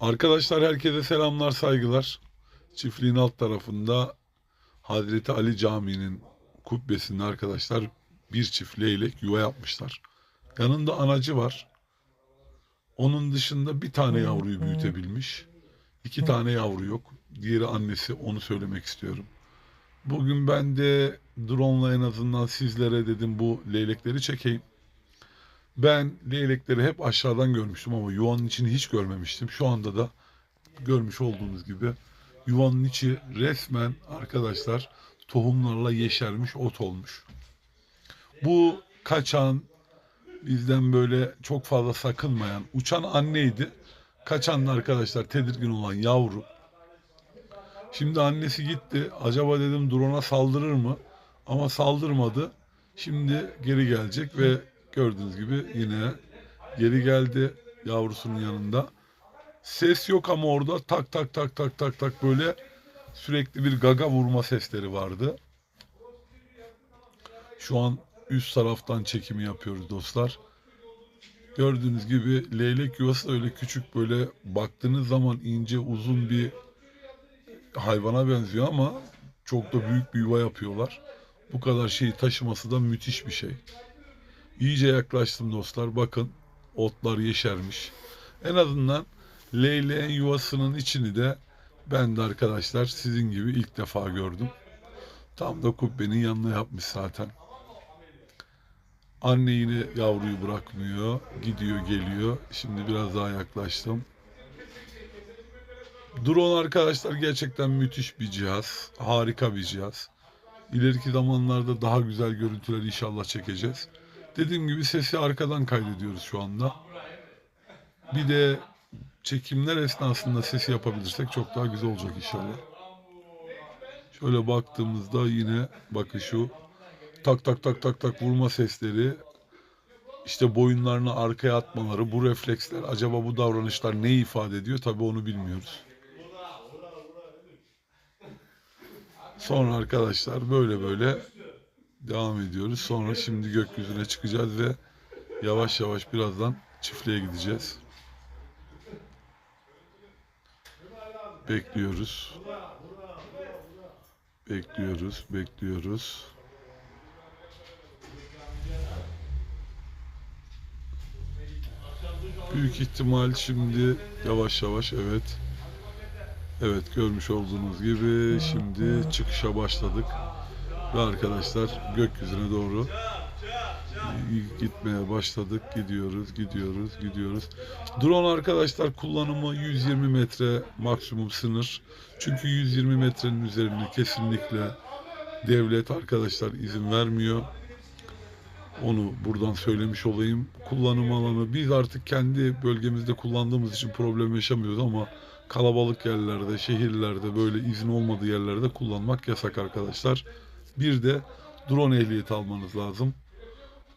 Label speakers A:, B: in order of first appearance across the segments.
A: Arkadaşlar herkese selamlar, saygılar. Çiftliğin alt tarafında Hazreti Ali Camii'nin kubbesinde arkadaşlar bir çift leylek yuva yapmışlar. Yanında anacı var. Onun dışında bir tane yavruyu büyütebilmiş. İki tane yavru yok. Diğeri annesi onu söylemek istiyorum. Bugün ben de drone'la en azından sizlere dedim bu leylekleri çekeyim. Ben leylekleri hep aşağıdan görmüştüm ama yuvanın içini hiç görmemiştim. Şu anda da görmüş olduğunuz gibi yuvanın içi resmen arkadaşlar tohumlarla yeşermiş ot olmuş. Bu kaçan bizden böyle çok fazla sakınmayan uçan anneydi. Kaçan da arkadaşlar tedirgin olan yavru. Şimdi annesi gitti. Acaba dedim drone'a saldırır mı? Ama saldırmadı. Şimdi geri gelecek ve gördüğünüz gibi yine geri geldi yavrusunun yanında. Ses yok ama orada tak tak tak tak tak tak böyle sürekli bir gaga vurma sesleri vardı. Şu an üst taraftan çekimi yapıyoruz dostlar. Gördüğünüz gibi leylek yuvası öyle küçük böyle baktığınız zaman ince uzun bir hayvana benziyor ama çok da büyük bir yuva yapıyorlar. Bu kadar şeyi taşıması da müthiş bir şey. İyice yaklaştım dostlar. Bakın otlar yeşermiş. En azından leyleğin yuvasının içini de ben de arkadaşlar sizin gibi ilk defa gördüm. Tam da kubbenin yanına yapmış zaten. Anne yine yavruyu bırakmıyor. Gidiyor geliyor. Şimdi biraz daha yaklaştım. Drone arkadaşlar gerçekten müthiş bir cihaz. Harika bir cihaz. İleriki zamanlarda daha güzel görüntüler inşallah çekeceğiz. Dediğim gibi sesi arkadan kaydediyoruz şu anda. Bir de çekimler esnasında sesi yapabilirsek çok daha güzel olacak inşallah. Şöyle baktığımızda yine bakın şu tak tak tak tak tak vurma sesleri işte boyunlarını arkaya atmaları bu refleksler acaba bu davranışlar ne ifade ediyor tabi onu bilmiyoruz. Sonra arkadaşlar böyle böyle devam ediyoruz. Sonra şimdi gökyüzüne çıkacağız ve yavaş yavaş birazdan çiftliğe gideceğiz. Bekliyoruz. Bekliyoruz, bekliyoruz. Büyük ihtimal şimdi yavaş yavaş evet. Evet görmüş olduğunuz gibi şimdi çıkışa başladık. Ve arkadaşlar gökyüzüne doğru gitmeye başladık. Gidiyoruz, gidiyoruz, gidiyoruz. Drone arkadaşlar kullanımı 120 metre maksimum sınır. Çünkü 120 metrenin üzerine kesinlikle devlet arkadaşlar izin vermiyor. Onu buradan söylemiş olayım. Kullanım alanı biz artık kendi bölgemizde kullandığımız için problem yaşamıyoruz ama kalabalık yerlerde, şehirlerde böyle izin olmadığı yerlerde kullanmak yasak arkadaşlar. Bir de drone ehliyeti almanız lazım.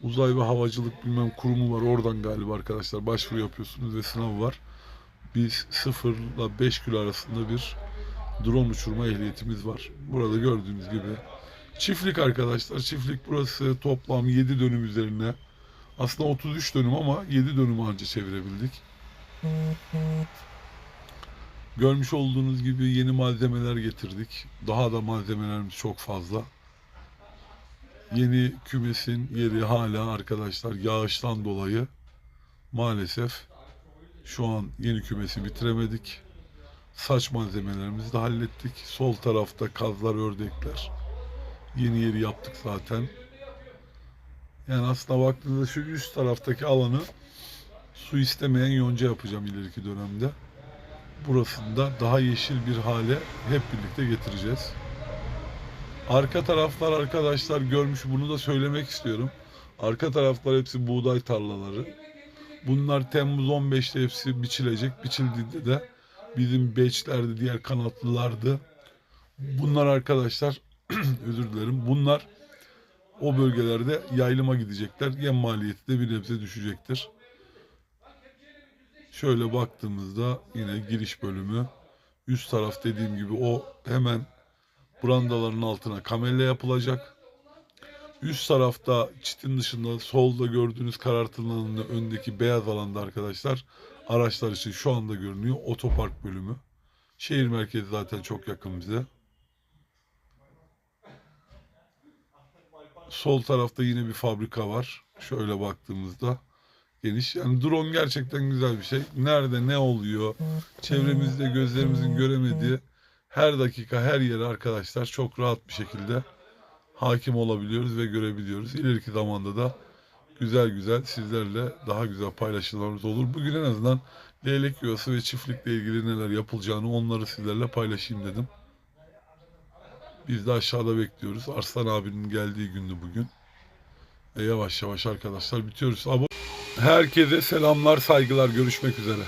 A: Uzay ve Havacılık bilmem kurumu var oradan galiba arkadaşlar başvuru yapıyorsunuz ve sınav var. Biz 0 ile 5 kilo arasında bir drone uçurma ehliyetimiz var. Burada gördüğünüz gibi çiftlik arkadaşlar. Çiftlik burası toplam 7 dönüm üzerine. Aslında 33 dönüm ama 7 dönüm anca çevirebildik. Görmüş olduğunuz gibi yeni malzemeler getirdik. Daha da malzemelerimiz çok fazla. Yeni kümesin yeri hala arkadaşlar yağıştan dolayı maalesef şu an yeni kümesi bitiremedik. Saç malzemelerimizi de hallettik. Sol tarafta kazlar, ördekler. Yeni yeri yaptık zaten. Yani aslında baktığınızda şu üst taraftaki alanı su istemeyen yonca yapacağım ileriki dönemde. Burasını da daha yeşil bir hale hep birlikte getireceğiz. Arka taraflar arkadaşlar görmüş bunu da söylemek istiyorum. Arka taraflar hepsi buğday tarlaları. Bunlar Temmuz 15'te hepsi biçilecek. Biçildiğinde de bizim beçlerdi, diğer kanatlılardı. Bunlar arkadaşlar özür dilerim. Bunlar o bölgelerde yayılıma gidecekler. Yem maliyeti de bir nebze düşecektir. Şöyle baktığımızda yine giriş bölümü üst taraf dediğim gibi o hemen brandaların altına kamelle yapılacak. Üst tarafta çitin dışında solda gördüğünüz karartılanın öndeki beyaz alanda arkadaşlar araçlar için şu anda görünüyor. Otopark bölümü. Şehir merkezi zaten çok yakın bize. Sol tarafta yine bir fabrika var. Şöyle baktığımızda geniş. Yani drone gerçekten güzel bir şey. Nerede ne oluyor? Çevremizde gözlerimizin göremediği her dakika her yere arkadaşlar çok rahat bir şekilde hakim olabiliyoruz ve görebiliyoruz. İleriki zamanda da güzel güzel sizlerle daha güzel paylaşımlarımız olur. Bugün en azından leylek yuvası ve çiftlikle ilgili neler yapılacağını onları sizlerle paylaşayım dedim. Biz de aşağıda bekliyoruz. Arslan abinin geldiği gündü bugün. Ve yavaş yavaş arkadaşlar bitiyoruz. Herkese selamlar, saygılar. Görüşmek üzere.